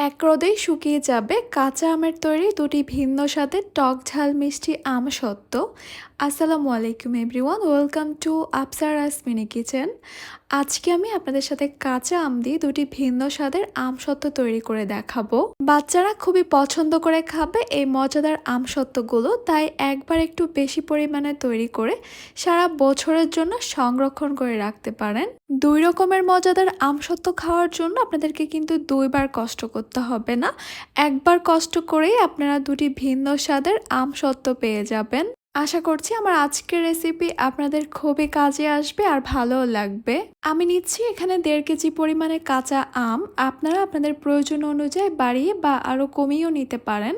এক রোদেই শুকিয়ে যাবে কাঁচা আমের তৈরি দুটি ভিন্ন স্বাদের টক ঝাল মিষ্টি আম সত্ত্ব আসসালামু আলাইকুম everyone welcome to Apsara's mini kitchen আজকে আমি আপনাদের সাথে কাঁচা আম দিয়ে দুটি ভিন্ন স্বাদের আম সত্ত্ব তৈরি করে দেখাবো। বাচ্চারা খুবই পছন্দ করে খাবে এই মজাদার আম সত্ত্বগুলো, তাই একবার একটু বেশি পরিমাণে তৈরি করে সারা বছরের জন্য সংরক্ষণ করে রাখতে পারেন। দুই রকমের মজাদার আম সত্ত্ব খাওয়ার জন্য আপনাদেরকে কিন্তু দুইবার কষ্ট করতে হবে না। একবার কষ্ট করেই আপনারা দুটি ভিন্ন স্বাদের আম সত্ত্ব পেয়ে যাবেন। আশা করছি আমার আজকের রেসিপি আপনাদের খুবই কাজে আসবে আর ভালোও লাগবে। আমি নিচ্ছি এখানে দেড় কেজি পরিমাণে কাঁচা আম। আপনারা আপনাদের প্রয়োজন অনুযায়ী বাড়িয়ে বা আরও কমিয়েও নিতে পারেন।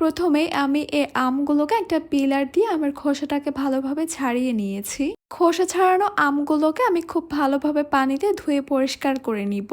প্রথমে আমি এই আমগুলোকে একটা পিলার দিয়ে আমার খোসাটাকে ভালোভাবে ছাড়িয়ে নিয়েছি। খোসা ছাড়ানো আমগুলোকে আমি খুব ভালোভাবে পানিতে ধুয়ে পরিষ্কার করে নিব।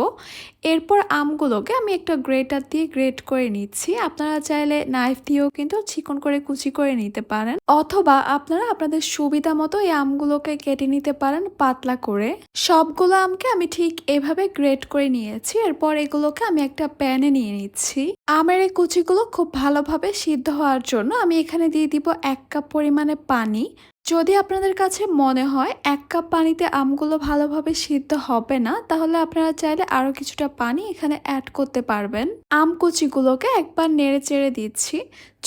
এরপর আমগুলোকে আমি একটা গ্রেটার দিয়ে গ্রেট করে নিচ্ছি। আপনারা চাইলে নাইফ দিয়েও কিন্তু চিকন করে কুচি করে নিতে পারেন। অথবা আপনারা আপনাদের সুবিধা মতো এই আমগুলোকে কেটে নিতে পারেন পাতলা করে। সবগুলো আমকে আমি ঠিক এভাবে গ্রেট করে নিয়েছি। এরপর এগুলোকে আমি একটা প্যানে নিয়ে নিচ্ছি। আমের এই কুচিগুলো খুব ভালোভাবে সিদ্ধ হওয়ার জন্য আমি এখানে দিয়ে দিব এক কাপ পরিমাণে পানি। যদি আপনাদের কাছে মনে হয় এক কাপ পানিতে আমগুলো ভালোভাবে সিদ্ধ হবে না, তাহলে আপনারা চাইলে আরও কিছুটা পানি এখানে অ্যাড করতে পারবেন। আম কুচিগুলোকে একবার নেড়ে চেড়ে দিচ্ছি।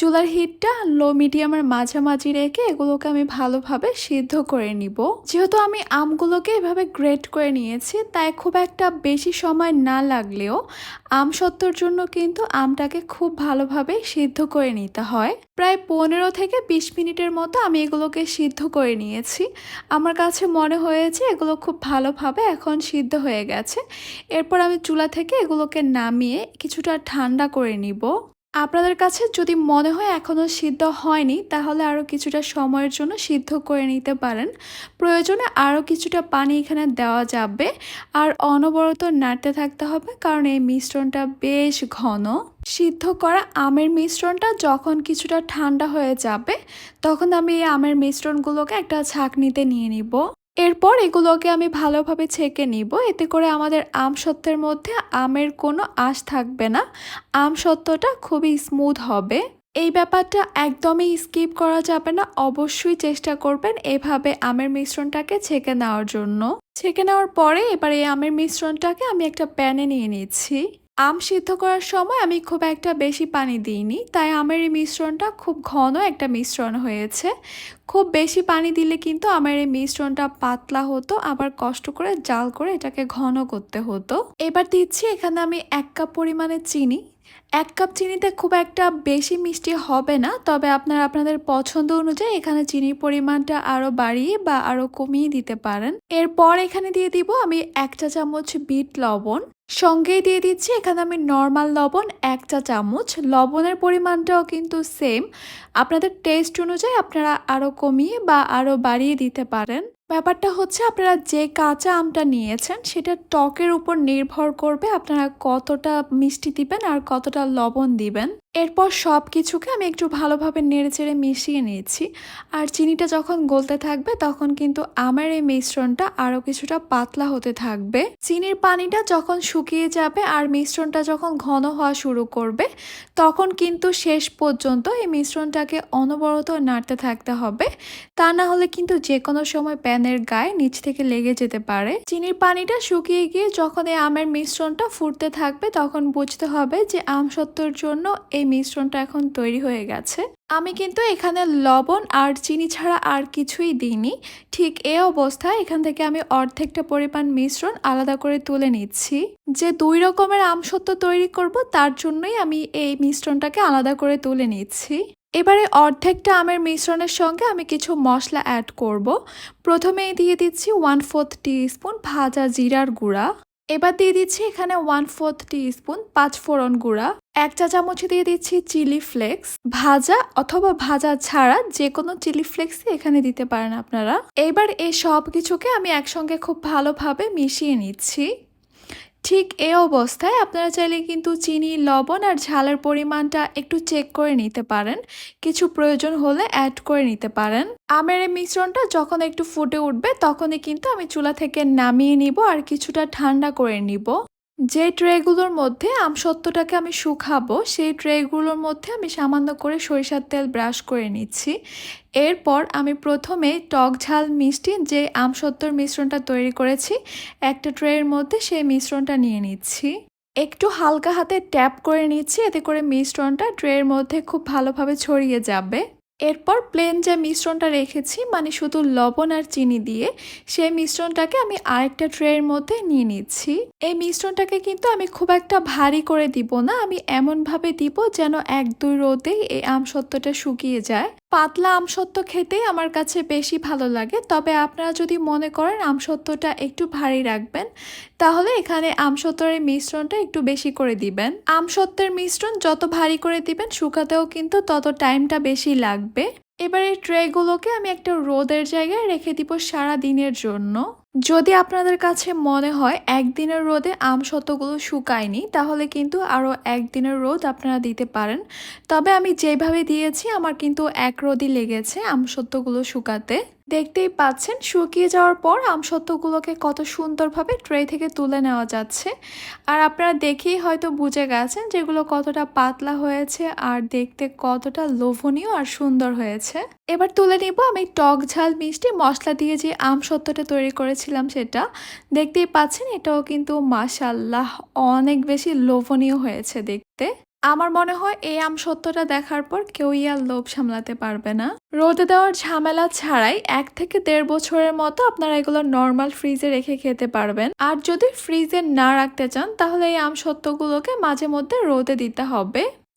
চুলার হিটটা লো মিডিয়ামের মাঝামাঝি রেখে এগুলোকে আমি ভালোভাবে সিদ্ধ করে নিব। যেহেতু আমি আমগুলোকে এভাবে গ্রেট করে নিয়েছি, তাই খুব একটা বেশি সময় না লাগলেও আম সত্তর জন্য কিন্তু আমটাকে খুব ভালোভাবে সিদ্ধ করে নিতে হয়। প্রায় পনেরো থেকে বিশ মিনিটের মতো আমি এগুলোকে সিদ্ধ করে নিয়েছি। আমার কাছে মনে হয়েছে এগুলো খুব ভালোভাবে এখন সিদ্ধ হয়ে গেছে। এরপর আমি চুলা থেকে এগুলোকে নামিয়ে কিছুটা ঠান্ডা করে নিব। আপনাদের কাছে যদি মনে হয় এখনও সিদ্ধ হয়নি, তাহলে আরও কিছুটা সময়ের জন্য সিদ্ধ করে নিতে পারেন। প্রয়োজনে আরও কিছুটা পানি এখানে দেওয়া যাবে। আর অনবরত নাড়তে থাকতে হবে, কারণ এই মিশ্রণটা বেশ ঘন। সিদ্ধ করা আমের মিশ্রণটা যখন কিছুটা ঠান্ডা হয়ে যাবে, তখন আমি এই আমের মিশ্রণগুলোকে একটা ছাঁকনিতে নিয়ে নিব। এরপর এগুলোকে আমি ভালোভাবে ছেঁকে নিব। এতে করে আমাদের আম সত্ত্বের মধ্যে আমের কোনো আঁশ থাকবে না। আম সত্ত্বটা খুবই স্মুথ হবে। এই ব্যাপারটা একদমই স্কিপ করা যাবে না। অবশ্যই চেষ্টা করবেন এভাবে আমের মিশ্রণটাকে ছেঁকে নেওয়ার জন্য। ছেঁকে নেওয়ার পরে এবার এই আমের মিশ্রণটাকে আমি একটা প্যানে নিয়ে নিচ্ছি। আম সিদ্ধ করার সময় আমি খুব একটা বেশি পানি দিইনি, তাই আমের এই মিশ্রণটা খুব ঘন একটা মিশ্রণ হয়েছে। খুব বেশি পানি দিলে কিন্তু আমার এই মিশ্রণটা পাতলা হতো, আবার কষ্ট করে জাল করে এটাকে ঘন করতে হতো। এবার দিচ্ছি এখানে আমি এক কাপ পরিমাণে চিনি। এক কাপ চিনিতে খুব একটা বেশি মিষ্টি হবে না, তবে আপনারা, আপনাদের পছন্দ অনুযায়ী এখানে চিনির পরিমাণটা আরও বাড়িয়ে বা আরও কমিয়ে দিতে পারেন। এরপর এখানে দিয়ে দিব আমি এক চা চামচ বিট লবণ। সঙ্গেই দিয়ে দিচ্ছি এখানে আমি নর্মাল লবণ এক চা চামচ। লবণের পরিমাণটাও কিন্তু সেম আপনাদের টেস্ট অনুযায়ী আপনারা আরও কমিয়ে বা আরও বাড়িয়ে দিতে পারেন। ব্যাপারটা হচ্ছে আপনারা যে কাঁচা আমটা নিয়েছেন, সেটা টকের উপর নির্ভর করবে আপনারা কতটা মিষ্টি দিবেন আর কতটা লবণ দিবেন। এরপর সব কিছুকে আমি একটু ভালোভাবে নেড়ে চেড়ে মিশিয়ে নিয়েছি। আর চিনিটা যখন গলতে থাকবে, তখন কিন্তু আমার এই মিশ্রণটা আরও কিছুটা পাতলা হতে থাকবে। চিনির পানিটা যখন শুকিয়ে যাবে আর মিশ্রণটা যখন ঘন হওয়া শুরু করবে, তখন কিন্তু শেষ পর্যন্ত এই মিশ্রণটাকে অনবরত নাড়তে থাকতে হবে। তা না হলে কিন্তু যে কোনো সময় প্যানের গায়ে নিচ থেকে লেগে যেতে পারে। চিনির পানিটা শুকিয়ে গিয়ে যখন এই আমের মিশ্রণটা ফুটতে থাকবে, তখন বুঝতে হবে যে আম সত্তর জন্য এই মিশ্রণটা এখন তৈরি হয়ে গেছে। আমি কিন্তু এখানে লবণ আর চিনি ছাড়া আর কিছুই দিইনি। ঠিক এ অবস্থায় এখান থেকে আমি অর্ধেকটা পরিমাণ মিশ্রণ আলাদা করে তুলে নিচ্ছি। যে দুই রকমের আমসত্ব তৈরি করব, তার জন্যই আমি এই মিশ্রণটাকে আলাদা করে তুলে নিচ্ছি। এবারে অর্ধেকটা আমের মিশ্রণের সঙ্গে আমি কিছু মশলা অ্যাড করব। প্রথমেই দিয়ে দিচ্ছি ওয়ান ফোর্থ স্পুন ভাজা জিরার গুঁড়া। এবার দিয়ে দিচ্ছি এখানে ওয়ান ফোর্থ স্পুন পাঁচ ফোড়ন গুঁড়া। এক চা চামচ দিয়ে দিচ্ছি চিলি ফ্লেক্স। ভাজা অথবা ভাজা ছাড়া যে কোনো চিলি ফ্লেক্সই এখানে দিতে পারেন আপনারা। এবার এই সব কিছুকে আমি একসঙ্গে খুব ভালোভাবে মিশিয়ে নিচ্ছি। ঠিক এই অবস্থায় আপনারা চাইলে কিন্তু চিনি, লবণ আর ঝালের পরিমাণটা একটু চেক করে নিতে পারেন। কিছু প্রয়োজন হলে অ্যাড করে নিতে পারেন। আমের এই মিশ্রণটা যখন একটু ফুটে উঠবে তখনই কিন্তু আমি চুলা থেকে নামিয়ে নিব আর কিছুটা ঠান্ডা করে নিব। যে ট্রেগুলোর মধ্যে আমসত্ত্বটাকে আমি শুকাবো, সেই ট্রেগুলোর মধ্যে আমি সামান্য করে সরিষার তেল ব্রাশ করে নিচ্ছি। এরপর আমি প্রথমে টক ঝাল মিষ্টি, যে আমসত্ত্বর মিশ্রণটা তৈরি করেছি, একটা ট্রের মধ্যে সেই মিশ্রণটা নিয়ে নিচ্ছি। একটু হালকা হাতে ট্যাপ করে নিচ্ছি, এতে করে মিশ্রণটা ট্রের মধ্যে খুব ভালোভাবে ছড়িয়ে যাবে। এরপর প্লেন যে মিশ্রণটা রেখেছি মানে শুধু লবণ আর চিনি দিয়ে, সেই মিশ্রণটাকে আমি আরেকটা ট্রের মধ্যে নিয়ে নিচ্ছি। এই মিশ্রণটাকে কিন্তু আমি খুব একটা ভারী করে দিব না, আমি এমনভাবে দিব যেন এক দুই রোদেই এই আমসত্ত্বটা শুকিয়ে যায়। পাতলা আমসত্ব খেতে আমার কাছে বেশি ভালো লাগে। তবে আপনারা যদি মনে করেন আমসত্ত্বটা একটু ভারী রাখবেন, তাহলে এখানে আমসত্ত্বের মিশ্রণটা একটু বেশি করে দিবেন। আমসত্ত্বের মিশ্রণ যত ভারী করে দিবেন, শুকাতেও কিন্তু তত টাইমটা বেশি লাগবে। এবার এই ট্রেগুলোকে আমি একটা রোদের জায়গায় রেখে দিব সারা দিনের জন্য। যদি আপনাদের কাছে মনে হয় একদিনের রোদে আমসত্ত্বগুলো শুকায়নি, তাহলে কিন্তু আরও একদিনের রোদ আপনারা দিতে পারেন। তবে আমি যেভাবে দিয়েছি, আমার কিন্তু এক রোদই লেগেছে আমসত্ত্বগুলো শুকাতে। দেখতেই পাচ্ছেন, শুকিয়ে যাওয়ার পর আম আমসত্ত্বগুলোকে কত সুন্দরভাবে ট্রে থেকে তুলে নেওয়া যাচ্ছে। আর আপনারা দেখেই হয়তো বুঝে গেছেন যেগুলো কতটা পাতলা হয়েছে আর দেখতে কতটা লোভনীয় আর সুন্দর হয়েছে। এবার তুলে নিব আমি টক ঝাল মিষ্টি মশলা দিয়ে যে আম আমসত্ত্বটা তৈরি করেছিলাম সেটা, দেখতেই পাচ্ছেন এটাও কিন্তু মাশাল্লাহ অনেক বেশি লোভনীয় হয়েছে দেখতে। আমার মনে হয় এই আম সত্যটা দেখার পর কেউই আর লোভ সামলাতে পারবে না। রোদে দেওয়ার ঝামেলা ছাড়াই এক থেকে দেড় বছরের মতো আপনারা এগুলো নর্মাল ফ্রিজে রেখে খেতে পারবেন। আর যদি ফ্রিজে না রাখতে চান, তাহলে এই আম সত্যগুলোকে মাঝে মধ্যে রোদে দিতে হবে।